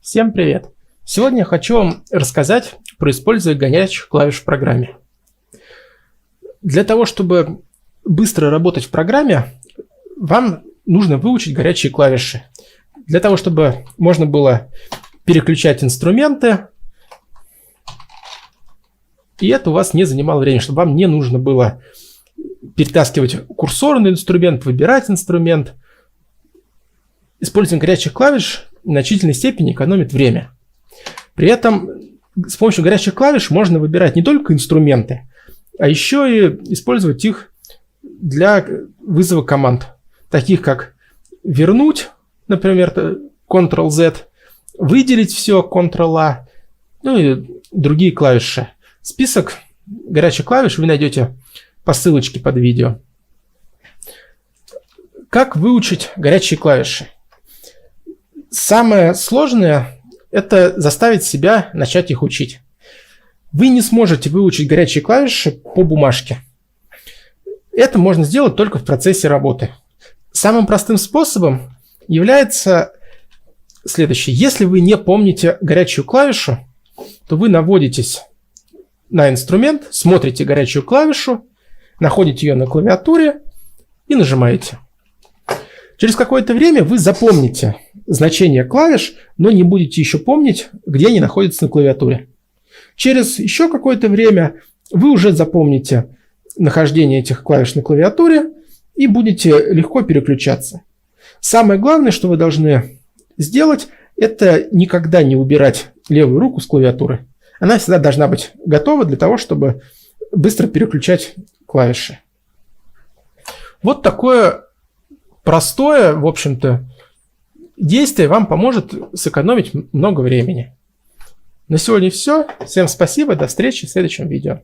Всем привет! Сегодня я хочу вам рассказать про использование гонячих клавиш в программе. Для того, чтобы быстро работать в программе, вам нужно выучить горячие клавиши. Для того, чтобы можно было переключать инструменты, и это у вас не занимало времени, чтобы вам не нужно было перетаскивать курсор на инструмент, выбирать инструмент. Использование горячих клавиш в значительной степени экономит время. При этом с помощью горячих клавиш можно выбирать не только инструменты, а еще и использовать их для вызова команд, таких как вернуть, например, Ctrl-Z, выделить все, Ctrl-A, ну и другие клавиши. Список горячих клавиш вы найдете по ссылочке под видео. Как выучить горячие клавиши? Самое сложное – это заставить себя начать их учить. Вы не сможете выучить горячие клавиши по бумажке. Это можно сделать только в процессе работы. Самым простым способом является следующий. Если вы не помните горячую клавишу, то вы наводитесь на инструмент, смотрите горячую клавишу, находите ее на клавиатуре и нажимаете. Через какое-то время вы запомните значение клавиш, но не будете еще помнить, где они находятся на клавиатуре. Через еще какое-то время вы уже запомните нахождение этих клавиш на клавиатуре и будете легко переключаться. Самое главное, что вы должны сделать, это никогда не убирать левую руку с клавиатуры. Она всегда должна быть готова для того, чтобы быстро переключать клавиши. Вот такое простое, в общем-то, действие вам поможет сэкономить много времени. На сегодня все. Всем спасибо. До встречи в следующем видео.